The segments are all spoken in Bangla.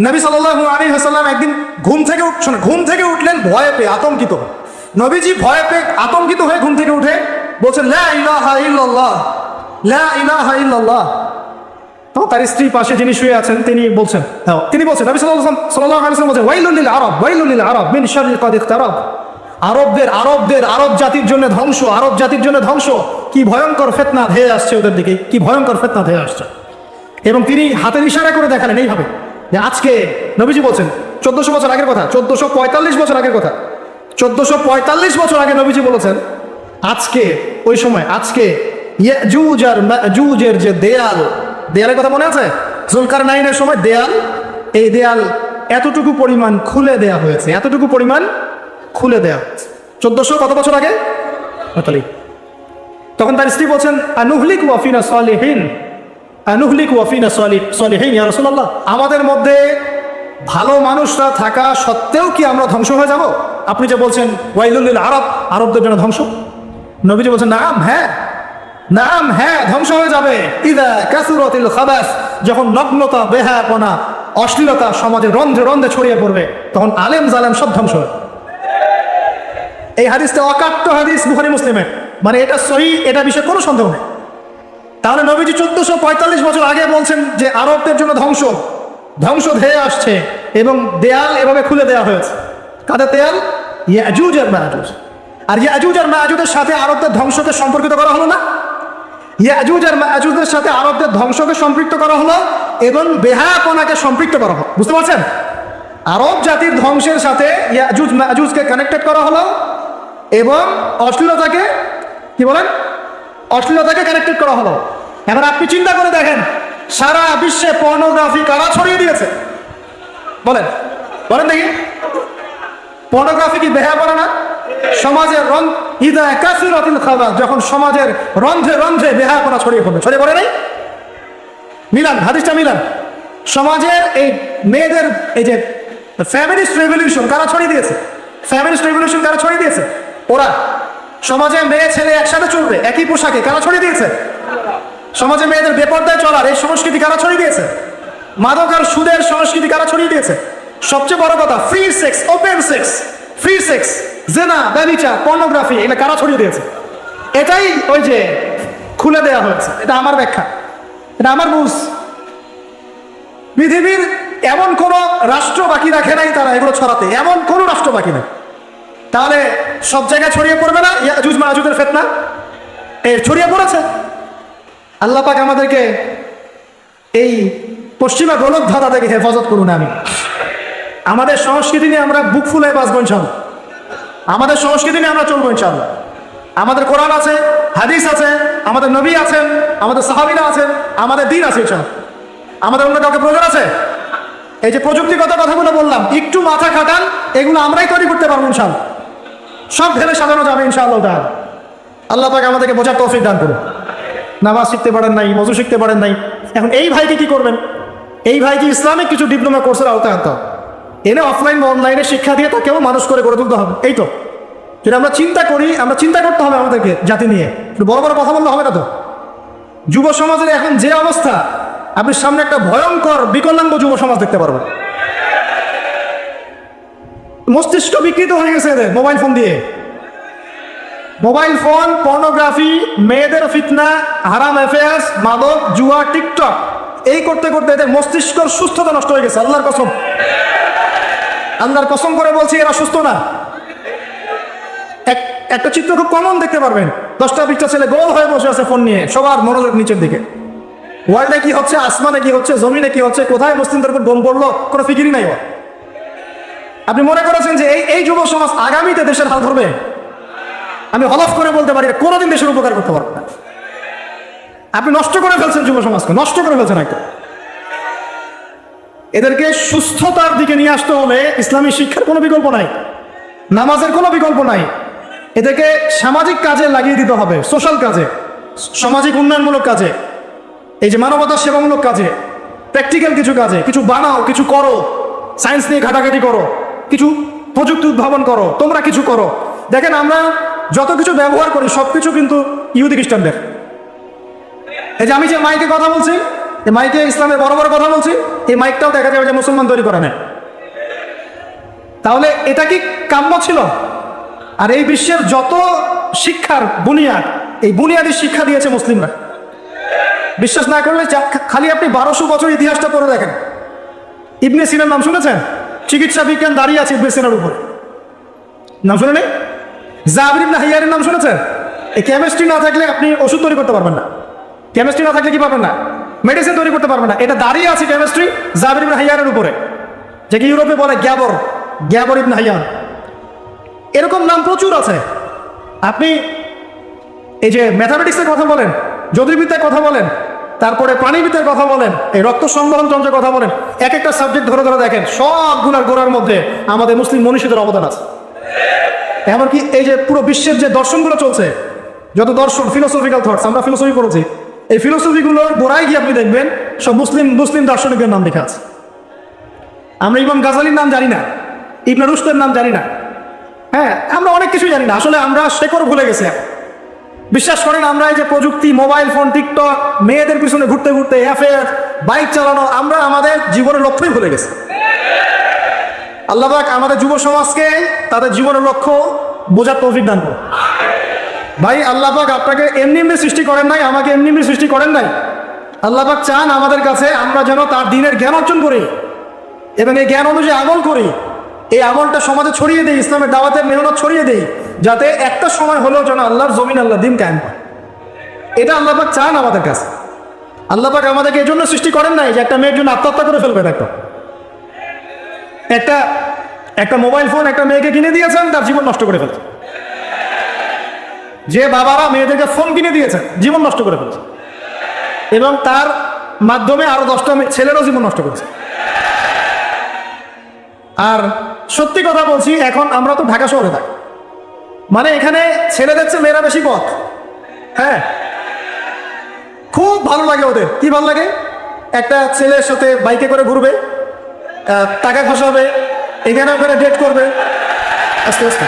নবী সাল্লাল্লাহু আলাইহি ওয়াসাল্লাম একদিন ঘুম থেকে উঠ- শোনো ঘুম থেকে উঠলেন ভয়ে পেয়ে আতঙ্কিত। নবীজি ভয়ে পেয়ে আতঙ্কিত হয়ে ঘুম থেকে উঠে বলছেন লা তার স্ত্রী পাশে যিনি শুয়ে আছেন তিনি বলছেন হ্যাঁ, তিনি বলছেন নবী বলছেন ওয়াইলুল আরব ওয়াইলুল লিল আরব মিন শাররি আরবদের আরবদের আরব জাতির জন্য ধ্বংস আরব জাতির জন্য ধ্বংস। কি ভয়ঙ্কর ফেতনা ধেয়ে আসছে ওদের দিকে কি ভয়ঙ্কর ফেতনা ধেয়ে আসছে। এবং তিনি হাতের ইশারা করে দেখালেন এইভাবে যে আজকে নবীজি বলছেন, চোদ্দশো বছর আগের কথা, চোদ্দশো পঁয়তাল্লিশ বছর আগের কথা, চোদ্দশো পঁয়তাল্লিশ বছর আগে নবীজি বলেছেন, আজকে, ওই সময়, আজকে ইয়াজুজ আর মাজুজের যে দেয়াল, দেয়ালের কথা মনে আছে? জুলকার নাইনের সময় দেয়াল, এই দেয়াল এতটুকু পরিমাণ খুলে দেয়া হয়েছে, এতটুকু পরিমাণ খুলে দেয়া হয়েছে। চোদ্দশো কত বছর আগে? তখন তার স্ত্রী বলছেন, আনুহলিক ওয়াফিনা সলিহীন। আনুহলিক ওয়াফিনা সলি, সলিহীন রাসূলুল্লাহ। আমাদের মধ্যে ভালো মানুষরা থাকা সত্ত্বেও কি আমরা ধ্বংস হয়ে যাব? আপনি যে বলছেন, ওয়াইলুল আরব আরবদের জন্য ধ্বংস। নবীজি বলছেন, নাম হ্যাঁ নাম হ্যাঁ ধ্বংস হয়ে যাবে। ইদা কাসুরতিল খাবাস, যখন নগ্নতা, বেহায়াপনা, অশ্লীলতা সমাজে রন্ধ্রে রন্ধ্রে ছড়িয়ে পড়বে, তখন আলেম জালেম সব ধ্বংস হবে। এই হাদিসটা অকাট্য হাদিস বুখারি মুসলিমের। মানে এটা সহি, এটা বিষয়ে কোনো সন্দেহ নেই। তাহলে নবীজি চোদ্দশো পঁয়তাল্লিশ বছর আগে বলছেন যে আরবদের জন্য ধ্বংস। ধ্বংস ধেয়ে আসছে এবং দেয়াল এভাবে খুলে দেওয়া হয়েছে। কাদের দেয়াল? ইয়াজুজ আর মায়াজুজ আর ইয়াজুজ আর মায়াজুজের সাথে আরবদের ধ্বংসকে সম্পর্কিত করা হলো না। ইয়াজুজ আর মায়াজুজের সাথে আরবদের ধ্বংসকে সম্পৃক্ত করা হলো এবং বেহায়াপনাকে সম্পৃক্ত করা হলো। বুঝতে পারছেন? আরব জাতির ধ্বংসের সাথে ইয়াজুজ মায়াজুজকে কানেক্টেড করা হলো এবং অশ্লীলতাকে কি বলেন? অশ্লীলতাকে কানেক্টেড করা হলো। এবার আপনি চিন্তা করে দেখেন, সারা বিশ্বে পর্নোগ্রাফি কারা ছড়িয়ে দিয়েছে? বলেন বলেন দেখি। পর্নোগ্রাফি কি বেহা পড়ে না? সমাজের রং, ইদা কাসিরাতিল খাবার যখন সমাজের রন্ধ্রে রন্ধ্রে বেহা করা ছড়িয়ে পড়বে। ছড়িয়ে পড়ে নাই? মিলান, হাদিসটা মিলান। সমাজের এই মেয়েদের, এই যে ফ্যামিলিস্ট রেভলিউশন কারা ছড়িয়ে দিয়েছে? ফ্যামিলিস্ট রেভলিউশন কারা ছড়িয়ে দিয়েছে? ওরা। সমাজে মেয়ে ছেলে একসাথে চলবে, একই পোশাকে কারা ছড়িয়ে দিয়েছে? সমাজে মেয়েদের বেপর্দায় চলার এই সংস্কৃতি কারা ছড়িয়ে দিয়েছে? মাদক আর সুদের সংস্কৃতি কারা ছড়িয়ে দিয়েছে? সবচেয়ে বড় কথা free sex open sex free sex জেনা, ব্যবিচার পর্নোগ্রাফি এটা কারা ছড়িয়ে দিয়েছে? এটাই ওই যে খুলে দেওয়া হয়েছে, এটা আমার ব্যাখ্যা, এটা আমার বুঝ পৃথিবীর এমন কোন রাষ্ট্র বাকি রাখে নাই তারা এগুলো ছড়াতে, এমন কোন রাষ্ট্র বাকি নেই। তাহলে সব জায়গায় ছড়িয়ে পড়বে না? ইয়াজুজ মাজুজের ফেতনা? এ ছড়িয়ে পড়েছে? আল্লাহ পাক আমাদেরকে এই পশ্চিমা গোলক ধারা থেকে হেফাজত করুন আমি আমাদের সংস্কৃতি নিয়ে আমরা বুক ফুলে বাঁচবো ইনশাল্লাহ আমাদের সংস্কৃতি নিয়ে আমরা চলবো ইনশাল্লাহ আমাদের কোরআন আছে, হাদিস আছে, আমাদের নবী আছেন, আমাদের সাহাবিরা আছেন, আমাদের দিন আছে ইনশাল্লাহ আমাদের অন্য কাউকে প্রয়োজন আছে? এই যে প্রযুক্তিগত কথাগুলো বললাম, একটু মাথা খাটান, এগুলো আমরাই তৈরি করতে পারব ইনশাল্লাহ সব ঢেলে সাজানো যাবে ইনশাআল্লাহ তাহলে আল্লাহ তাকে আমাদেরকে বোঝার তৌফিক দান করুন নামাজ শিখতে পারেন নাই, মজু শিখতে পারেন নাই। এখন এই ভাইকে কি করবেন? এই ভাইকে ইসলামিক কিছু ডিপ্লোমা কোর্সের আওতায় আনতে হবে। এনে অফলাইন বা অনলাইনে শিক্ষা দিয়ে তাকেও মানুষ করে গড়ে তুলতে হবে। এই তো। যদি আমরা চিন্তা করি, আমরা চিন্তা করতে হবে আমাদেরকে জাতি নিয়ে। বড় বড় কথা বললে হবে না তো? যুব সমাজের এখন যে অবস্থা, আপনি সামনে একটা ভয়ঙ্কর বিকলাঙ্গ যুব সমাজ দেখতে পারবেন। মস্তিষ্ক বিকৃত হয়ে গেছে এদের মোবাইল ফোন দিয়ে। মোবাইল ফোন পর্নোগ্রাফি মেয়েদের ফিতনা হারাম অ্যাফেয়ার্স মাদক, জুয়া টিকটক এই করতে করতে এদের মস্তিষ্কর সুস্থতা নষ্ট হয়ে গেছে, আল্লাহর কসম। আল্লাহর কসম করে বলছি, এরা সুস্থ না। এক- একটা চিত্র খুব কমন দেখতে পারবেন। দশটা বিশটা ছেলে গোল হয়ে বসে আছে ফোন নিয়ে, সবার মনোযোগ নিচের দিকে। ওয়ার্ল্ডে কি হচ্ছে, আসমানে কি হচ্ছে, জমিনে কি হচ্ছে, কোথায় মুসলিমদের উপর বোম পড়ল, কোনো ফিকিরই নাই ওর। আপনি মনে করেছেন যে এই এই যুব সমাজ আগামীতে দেশের হাল ধরবে? আমি হলফ করে বলতে পারি, কোনোদিন দেশের উপকার করতে পারব না। আপনি নষ্ট করে ফেলছেন যুব সমাজকে, নষ্ট করে ফেলছেন একদম। এদেরকে সুস্থতার দিকে নিয়ে আসতে হলে ইসলামী শিক্ষার কোনো বিকল্প নাই, নামাজের কোনো বিকল্প নাই। এদেরকে সামাজিক কাজে লাগিয়ে দিতে হবে, সোশ্যাল কাজে, সামাজিক উন্নয়নমূলক কাজে, এই যে মানবতার সেবামূলক কাজে, প্র্যাকটিক্যাল কিছু কাজে, কিছু বানাও, কিছু করো, সায়েন্স নিয়ে ঘাটাঘাটি করো। কিছু প্রযুক্তি উদ্ভাবন করো, তোমরা কিছু করো। দেখেন আমরা যত কিছু ব্যবহার করি সব কিছু কিন্তু ইহুদি খ্রিস্টানদের। এই যে আমি যে মাইকে কথা বলছি, এই মাইকে ইসলামের বড় বড় কথা বলছি, এই মাইকটাও দেখা যাবে যে মুসলমান তৈরি করে নেয়। তাহলে এটা কি কাম্য ছিল? আর এই বিশ্বের যত শিক্ষার বুনিয়াদ, এই বুনিয়াদি শিক্ষা দিয়েছে মুসলিমরা। বিশ্বাস না করলে খালি আপনি বারোশো বছর ইতিহাসটা পড়ে দেখেন। ইবনে সিনার নাম শুনেছেন? চিকিৎসা বিজ্ঞান দাঁড়িয়ে আছে ইবনে সিনার উপর। নাম শুনে নেই জাবির ইবনে হাইয়ারের নাম শুনেছেন? এই কেমিস্ট্রি না থাকলে আপনি ওষুধ তৈরি করতে পারবেন না। কেমিস্ট্রি না থাকলে কি পারবেন না? মেডিসিন তৈরি করতে পারবেন না। এটা দাঁড়িয়ে আছে কেমিস্ট্রি জাবির ইবনে হাইয়ারের উপরে। যে কি ইউরোপে বলে গ্যাবর গ্যাবর ইবনে হাইয়ান এরকম নাম প্রচুর আছে। আপনি এই যে ম্যাথামেটিক্সের কথা বলেন, জ্যোতির্বিদ্যার কথা বলেন তারপরে প্রাণীবিদ্যার কথা বলেন, এই রক্ত সংবহন যন্ত্রের কথা বলেন এক একটা সাবজেক্ট ধরে ধরে দেখেন সবগুলার গোড়ার মধ্যে আমাদের মুসলিম মনীষীদের অবদান আছে। এমনকি এই যে পুরো বিশ্বের যে দর্শনগুলো চলছে, যত দর্শন ফিলোসফিক্যাল থটস আমরা ফিলোসফি পড়েছি, এই ফিলোসফিগুলোর গোড়ায় গিয়ে আপনি দেখবেন, সব মুসলিম মুসলিম দার্শনিকের নাম লেখা আছে। আমরা ইমাম গাজালির নাম জানি না, ইবনে রুশদের নাম জানি না। হ্যাঁ আমরা অনেক কিছু জানি না, আসলে আমরা শেকড় ভুলে গেছি এখন। বিশ্বাস করেন আমরা এই যে প্রযুক্তি, মোবাইল ফোন, টিকটক, মেয়েদের পিছনে ঘুরতে ঘুরতে অ্যাফেয়ার বাইক চালানো, আমরা আমাদের জীবনের লক্ষ্যই ভুলে গেছি। আল্লাহবাক আমাদের যুব সমাজকে তাদের জীবনের লক্ষ্য বোঝার তৌফিক দান করুন। ভাই আল্লাহবাক আপনাকে এমনি এমনি সৃষ্টি করেন নাই, আমাকে এমনি এমনি সৃষ্টি করেন নাই। আল্লাহবাক চান আমাদের কাছে আমরা যেন তার দিনের জ্ঞান অর্জন করি এবং এই জ্ঞান অনুযায়ী আমল করি। এই আমলটা সমাজে ছড়িয়ে দেই, ইসলামের দাওয়াতের মেহনত ছড়িয়ে দেই, যাতে একটা সময় হলেও যেন আল্লাহর জমিন আল্লাহ দিন কায়েম হয় এটা আল্লাহবাক চান আমাদের কাছে। আল্লাহবাক আমাদেরকে এই জন্য সৃষ্টি করেন নাই যে একটা মেয়ের জন্য আত্মহত্যা করে ফেলবে, দেখো। একটা একটা মোবাইল ফোন একটা মেয়েকে কিনে দিয়েছেন, তার জীবন নষ্ট করে ফেলছে যে বাবারা মেয়েদেরকে ফোন কিনে দিয়েছেন, জীবন নষ্ট করে ফেলছে এবং তার মাধ্যমে আরও দশটা ছেলেরও জীবন নষ্ট করেছে। আর সত্যি কথা বলছি, এখন আমরা তো ঢাকা শহরে থাকি। মানে এখানে ছেলেদের চেয়ে মেয়েরা বেশি পথ। হ্যাঁ? খুব ভালো লাগে ওদের। কি ভালো লাগে? একটা ছেলের সাথে বাইকে করে ঘুরবে টাকা খসাবে, এখানে ওখানে ডেট করবে। আস্তে আস্তে।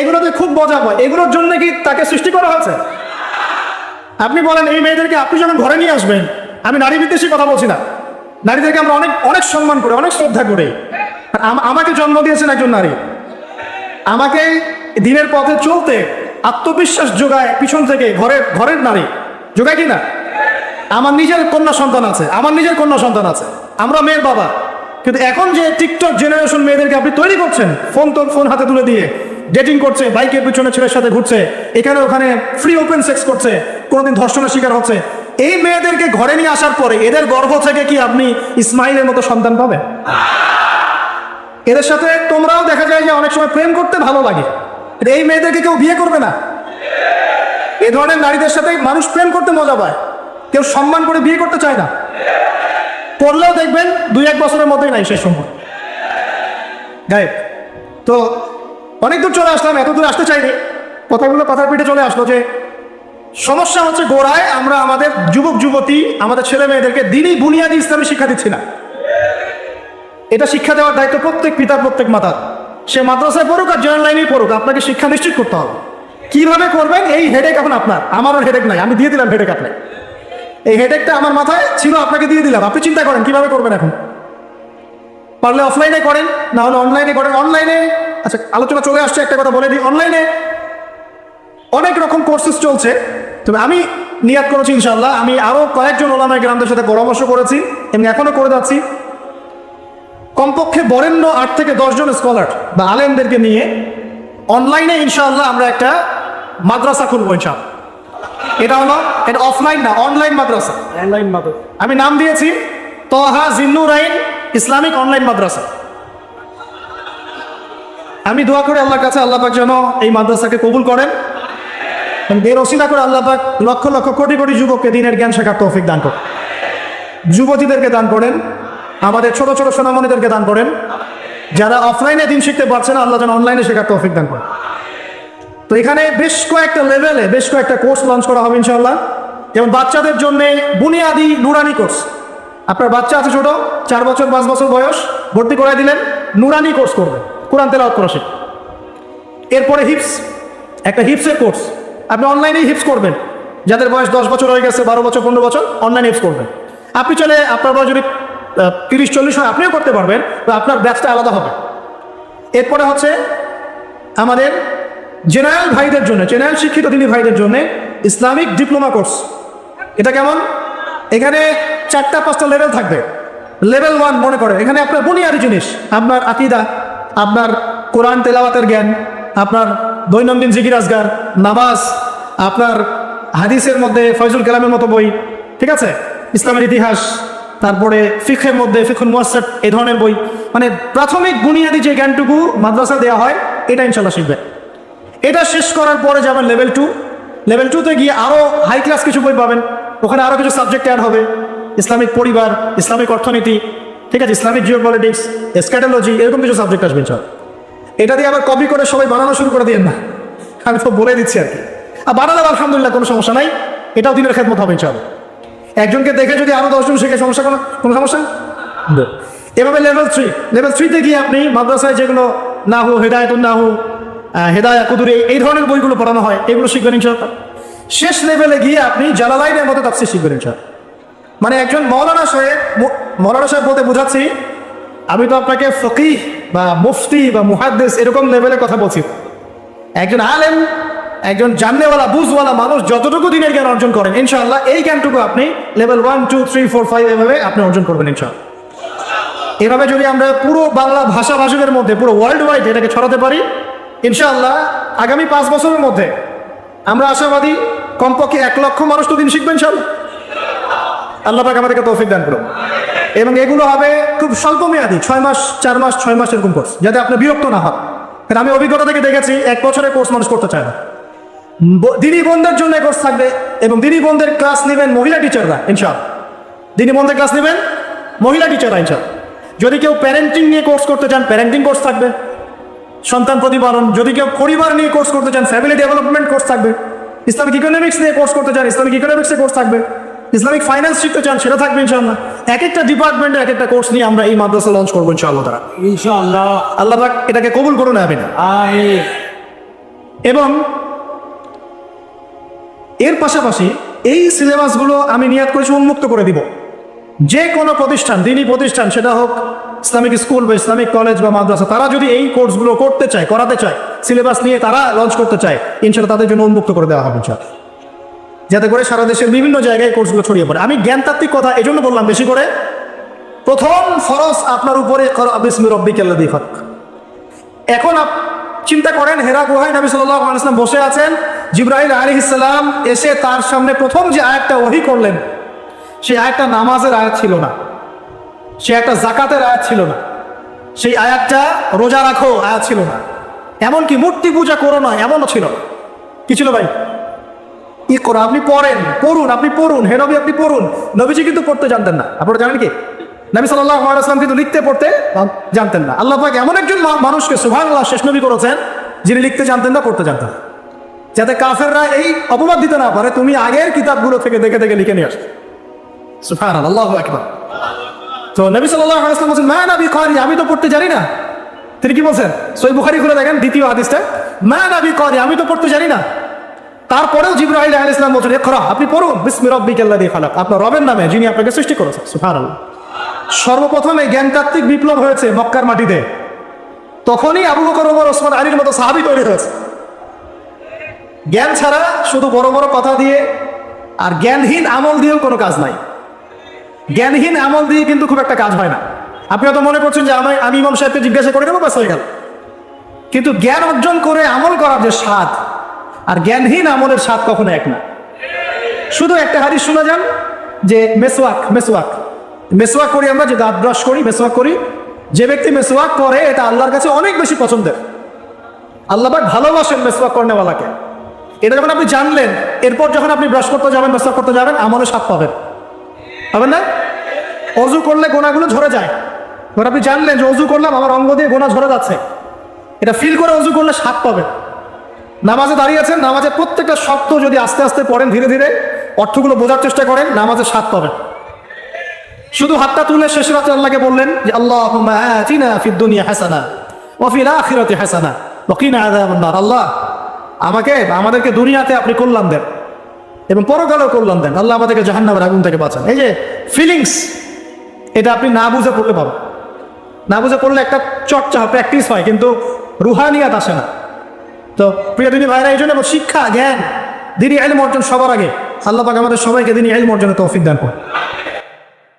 এগুলোতে খুব মজা পায় এগুলোর জন্য কি তাকে সৃষ্টি করা হয়েছে? আপনি বলেন, এই মেয়েদেরকে আপনি যখন ঘরে নিয়ে আসবেন, আমি নারী বিদ্বেষী কথা বলছি না। নারীদেরকে আমরা অনেক অনেক সম্মান করি, অনেক শ্রদ্ধা করি। আমাকে জন্ম দিয়েছেন একজন নারী। আমাকে দিনের পথে চলতে, আত্মবিশ্বাস যোগায় পিছন থেকে ঘরের ঘরের নারী। যোগায় কি না? আমার নিজের কন্যা সন্তান আছে, আমার নিজের কন্যা সন্তান আছে। আমরা মেয়ের বাবা। কিন্তু এখন যে টিকটক জেনারেশন মেয়েদেরকে আপনি তৈরি করছেন ফোন তো ফোন হাতে তুলে দিয়ে ডেটিং করছে, বাইকের পিছনে ছেলের সাথে ঘুরছে, এখানে ওখানে ফ্রি ওপেন সেক্স করছে, কোনোদিন ধর্ষণের শিকার হচ্ছে। এই মেয়েদেরকে ঘরে নিয়ে আসার পরে এদের গর্ভ থেকে কি আপনি ইসমাইলের মতো সন্তান পাবেন? এদের সাথে তোমরাও দেখা যায় যে অনেক সময় প্রেম করতে ভালো লাগে। এই মেয়েদেরকে কেউ বিয়ে করবে না। এ ধরনের নারীদের সাথে মানুষ প্রেম করতে মজা পায়। কেউ সম্মান করে বিয়ে করতে চায় না। করলেও দেখবেন দুই এক বছরের মধ্যেই নাই সেই সময়। গায়ে তো অনেক দূর চলে আসলাম, এত দূর আসতে চাইনি। কথাগুলো কথার পিঠে চলে আসলো যে, সমস্যা হচ্ছে গোড়ায় আমরা আমাদের যুবক, যুবতী, আমাদের ছেলে মেয়েদেরকে দিনই বুনিয়াদি ইসলামী শিক্ষা দিচ্ছি না। এটা শিক্ষা দেওয়ার দায়িত্ব প্রত্যেক পিতা, প্রত্যেক মাতার। সে মাদ্রাসায় পড়ুক আর জেনারেল লাইনেই পড়ুক, আপনাকে শিক্ষা নিশ্চিত করতে হবে। কীভাবে করবেন? এই হেডেক এখন আপনার। আমারও হেডেক নাই, আমি দিয়ে দিলাম হেডেক আপনাকে। এই হেডেকটা আমার মাথায় ছিল, আপনাকে দিয়ে দিলাম। আপনি চিন্তা করেন, কীভাবে করবেন এখন? পারলে অফলাইনে করেন, না হলে অনলাইনে করেন। অনলাইনে আচ্ছা আলোচনা চলে আসছে, একটা কথা বলে দিই। অনলাইনে অনেক রকম কোর্সেস চলছে। তবে আমি নিয়াত করেছি ইনশাল্লাহ আমি আরও কয়েকজন ওলামায় গ্রামদের সাথে পরামর্শ করেছি। এমনি এখনও করে যাচ্ছি। কমপক্ষে বরেণ্য আট থেকে দশজন স্কলার বা আলেমদেরকে নিয়ে অনলাইনে ইনশাআল্লাহ আমরা একটা মাদ্রাসা খুলবো ইনশাআল্লাহ। এটা হলো এটা অফলাইন না অনলাইন মাদ্রাসা। অনলাইন মাদ্রাসা। আমি নাম দিয়েছি তহা জিন্নুর আইন ইসলামিক অনলাইন মাদ্রাসা। আমি দোয়া করে আল্লাহর কাছে আল্লাহ পাক যেন এই মাদ্রাসাকে কবুল করেন এর অসিলা করে আল্লাহ পাক লক্ষ লক্ষ কোটি কোটি যুবককে দিনের জ্ঞান শেখার তৌফিক দান করেন। যুবতীদেরকে দান করেন। আমাদের ছোট ছোট সোনামণিদেরকে দান করেন। যারা অফলাইনে দিন শিখতে পারছে না, আল্লাহ যেন অনলাইনে শেখার তৌফিক দান করেন। তো এখানে বেশ কয়েকটা লেভেলে বেশ কয়েকটা কোর্স লঞ্চ করা হবে ইনশাল্লাহ যেমন বাচ্চাদের জন্য বুনিয়াদি নুরানি কোর্স আপনার বাচ্চা আছে ছোট, চার বছর, পাঁচ বছর বয়স, ভর্তি করাই দিলেন, নুরানি কোর্স করবে কোরআন তেলাওয়াত করা শিখবে। এরপরে হিপস একটা হিপসের কোর্স আপনি অনলাইনেই হিপস করবেন। যাদের বয়স দশ বছর হয়ে গেছে, বারো বছর, পনেরো বছর অনলাইনে হিপস করবেন। আপনি চলে আপনার বয়স যদি তিরিশ, চল্লিশ হয় আপনিও করতে পারবেন, তো আপনার ব্যাচটা আলাদা হবে। এরপরে হচ্ছে আমাদের জেনারেল ভাইদের জন্য জেনারেল শিক্ষিত তিনি ভাইদের জন্য ইসলামিক ডিপ্লোমা কোর্স এটা কেমন? এখানে চারটা, পাঁচটা লেভেল থাকবে। লেভেল ওয়ান মনে করে, এখানে আপনার বুনিয়াদি জিনিস, আপনার আকিদা, আপনার কোরআন তেলাওয়াতের জ্ঞান, আপনার দৈনন্দিন জিকির আজগার নামাজ, আপনার হাদিসের মধ্যে ফয়জুল কালামের মতো বই, ঠিক আছে? ইসলামের ইতিহাস তারপরে ফিখের মধ্যে, ফিখুল মুয়াসসাদ এই ধরনের বই। মানে প্রাথমিক বুনিয়াদি যে জ্ঞানটুকু মাদ্রাসা দেওয়া হয়, এটা ইনশাল্লাহ শিখবে। এটা শেষ করার পরে যাবেন লেভেল টু লেভেল টুতে গিয়ে আরও হাই ক্লাস কিছু বই পাবেন। ওখানে আরও কিছু সাবজেক্ট অ্যাড হবে। ইসলামিক পরিবার, ইসলামিক অর্থনীতি, ঠিক আছে, ইসলামিক জিও পলিটিক্স স্ক্যাটোলজি এরকম কিছু সাবজেক্ট আসবে সব এটা দিয়ে আবার কপি করে সবাই বানানো শুরু করে দিয়েন না। আমি তো বলে দিচ্ছি আর কি। আর বানালে আলহামদুলিল্লাহ, কোনো সমস্যা নাই। এটাও দিনের খেদমত হবে ইনশাআল্লাহ। একজনকে দেখে যদি আরও দশজন শিখে, সমস্যা কোনো কোনো সমস্যা? এভাবে লেভেল থ্রি লেভেল থ্রিতে গিয়ে আপনি মাদ্রাসায় যেগুলো নাহু, হেদায়তুন নাহু হেদায়া কুদুরে, এই ধরনের বইগুলো পড়ানো হয়, এগুলো শিখবেন ইনশাআল্লাহ। শেষ লেভেলে গিয়ে আপনি জালালাইনের মতো তাফসির শিখবেন ইনশাআল্লাহ। মানে একজন মৌলানা সাহেব মৌলানা সাহেব বলতে বোঝাচ্ছি, আমি তো আপনাকে ফকিহ বা মুফতি বা মুহাদ্দেস এরকম লেভেলের কথা বলছি। একজন আলেম একজন জাননেওয়ালা বুঝওয়ালা মানুষ যতটুকু দিনের জ্ঞান অর্জন করেন, ইনশাআল্লাহ এই জ্ঞানটুকু আপনি level one two three four five এভাবে আপনি অর্জন করবেন ইনশাআল্লাহ। এভাবে যদি আমরা পুরো বাংলা ভাষা ভাষকের মধ্যে, পুরো ওয়ার্ল্ড ওয়াইড এটাকে ছড়াতে পারি, ইনশাআল্লাহ আগামী পাঁচ বছরের মধ্যে আমরা আশাবাদী কমপক্ষে এক লক্ষ মানুষ তো দিন শিখবেন ইনশাআল্লাহ। আল্লাহ পাক আমাদেরকে তৌফিক দান করুন। এবং এগুলো হবে খুব স্বল্প মেয়াদি, ছয় মাস, চার মাস, ছয় মাস এরকম কোর্স যাতে আপনি বিরক্ত না হন। কারণ আমি অভিজ্ঞতা থেকে দেখেছি, এক বছরের কোর্স মানুষ করতে চায় না। দিনী বোনদের জন্য কোর্স থাকবে এবং দিনী বোনদের ক্লাস নেবেন মহিলা টিচাররা ইনশাল দিনী বোনদের ক্লাস নেবেন মহিলা টিচাররা ইনশাল যদি কেউ প্যারেন্টিং নিয়ে কোর্স করতে চান প্যারেন্টিং কোর্স থাকবে। সন্তান প্রতিপালন যদি কেউ পরিবার নিয়ে কোর্স করতে চান ফ্যামিলি ডেভেলপমেন্ট কোর্স থাকবে। ইসলামিক ইকোনমিক্স নিয়ে কোর্স করতে চান ইসলামিক ইকোনমিক্সে কোর্স থাকবে। ইসলামিক ফাইন্যান্স শিখতে চান সেটা থাকবে ইনশাআল্লাহ। এক একটা ডিপার্টমেন্টের এক একটা কোর্স নিয়ে আমরা এই মাদ্রাসা লঞ্চ করব ইনশাআল্লাহ তারা ইনশাআল্লাহ। আল্লাহ এটাকে কবুল করুন আমিন। এবং এর পাশাপাশি এই সিলেবাসগুলো আমি নিয়াত করেছি উন্মুক্ত করে দিব। যে কোনো প্রতিষ্ঠান দিনই প্রতিষ্ঠান, সেটা হোক ইসলামিক স্কুল বা ইসলামিক কলেজ বা মাদ্রাসা, তারা যদি এই কোর্সগুলো করতে চায়, করাতে চায়, সিলেবাস নিয়ে তারা লঞ্চ করতে চায় ইনশাল্লাহ তাদের জন্য উন্মুক্ত করে দেওয়া হবে ইনশাল্লাহ যাতে করে সারা দেশের বিভিন্ন জায়গায় কোর্সগুলো ছড়িয়ে পড়ে। আমি জ্ঞানতাত্ত্বিক কথা এই জন্য বললাম বেশি করে। প্রথম ফরজ আপনার উপরে বিসমি রব্বিকাল্লাদি ফাক এখন চিন্তা করেন, হেরা গুহায় নবী সাল্লাহ আলাইসলাম বসে আছেন জিব্রাহিল আলী ইসলাম এসে তার সামনে প্রথম যে আয়াতটা ওহি করলেন সেই আয়াতটা নামাজের আয়াত ছিল না। সে একটা জাকাতের আয়াত ছিল না। সেই আয়াতটা রোজা রাখো আয়াত ছিল না। এমনকি মূর্তি পূজা করো না, এমনও ছিল। কি ছিল ভাই? ই করো, আপনি পড়েন, পড়ুন, আপনি পড়ুন, হে নবী আপনি পড়ুন। নবীজি কিন্তু পড়তে জানতেন না। আপনারা জানেন কি? নবী সাল্লাহ আসলাম কিন্তু লিখতে, পড়তে জানতেন না। আল্লাহ পাক এমন একজন মানুষকে সুভান শেষ নবী করেছেন, যিনি লিখতে জানতেন না, পড়তে জানতেন না। যাতে কাফেররা এই অপবাদ দিতে না পারে, তুমি আগের কিতাবগুলো থেকে দেখে দেখে লিখে নিয়ে আসো। সুফান আল্লাহ একবার তো নবী সাল্লাহ আসলাম বলছেন, মা নবী কারি আমি তো পড়তে জানি না। তিনি কি বলছেন? সই বুখারি খুলে দেখেন, দ্বিতীয় হাদিসটা। মা নবী কারি আমি তো পড়তে জানি না। তারপরেও জিব্রাহিল আলাইহিস ইসলাম বলছেন খরা আপনি পড়ুন, বিসমি রব্বিকাল্লাযী খালাক আপনার রবের নামে, যিনি আপনাকে সৃষ্টি করেছেন। সুবহানাল্লাহ। সর্বপ্রথমে জ্ঞানতাত্ত্বিক বিপ্লব হয়েছে মক্কার মাটিতে। তখনই আবু বকর, ওমর, ওসমান, আলীর মতো সাহাবী তৈরি হয়েছে। জ্ঞান ছাড়া শুধু বড় বড় কথা দিয়ে আর জ্ঞানহীন আমল দিয়েও কোনো কাজ নাই। জ্ঞানহীন আমল দিয়ে কিন্তু খুব একটা কাজ হয় না। আপনি হয়তো মনে করছেন যে আমি আমি ইমাম সাহেবকে জিজ্ঞাসা করে নেব হয়ে গেল। কিন্তু জ্ঞান অর্জন করে আমল করার যে স্বাদ, আর জ্ঞানহীন আমলের স্বাদ কখনো এক না। শুধু একটা হাদিস শোনা যান যে মেসওয়াক মেসওয়াক। মেসওয়াক করি আমরা, যে দাঁত ব্রাশ করি, মেসওয়াক করি। যে ব্যক্তি মেসওয়াক করে, এটা আল্লাহর কাছে অনেক বেশি পছন্দের। আল্লাহ ভালোবাসেন মেসওয়াক করনেওয়ালাকে। এটা যখন আপনি জানলেন, এরপর যখন আপনি ব্রাশ করতে যাবেন মেসওয়াক করতে যাবেন আমলে স্বাদ পাবেন। পাবেন না? অজু করলে গোনাগুলো ঝরে যায়। আপনি জানলেন যে অজু করলাম, আমার অঙ্গ দিয়ে গোনা ঝরে যাচ্ছে। এটা ফিল করে অজু করলে স্বাদ পাবেন। নামাজে দাঁড়িয়ে আছেন, নামাজের প্রত্যেকটা শব্দ যদি আস্তে আস্তে পড়েন, ধীরে ধীরে অর্থগুলো বোঝার চেষ্টা করেন নামাজের স্বাদ পাবেন। শুধু হাতটা তুলে শেষ রাতে আল্লাহকে বললেন যে আল্লাহ হাসানা ওয়াফিল আখিরাতি হাসানা নার। আল্লাহ আমাকে, আমাদেরকে দুনিয়াতে আপনি কল্যাণ দেন এবং পরকালেও কল্যাণ দেন। আল্লাহ আমাদেরকে জাহান্নামের আগুন থেকে বাঁচান। এই যে ফিলিংস এটা আপনি না বুঝে পড়লে পাবেন না বুঝে পড়লে একটা চর্চা হয় প্র্যাকটিস হয়, কিন্তু রুহানিয়াত আসে না। তো প্রিয় দিনী ভাইরা, এই জন্য শিক্ষা, জ্ঞান, দিনী এলম অর্জন সবার আগে। আল্লাহ পাক আমাদের সবাইকে দিনী এলম অর্জনের তৌফিক দান করুন।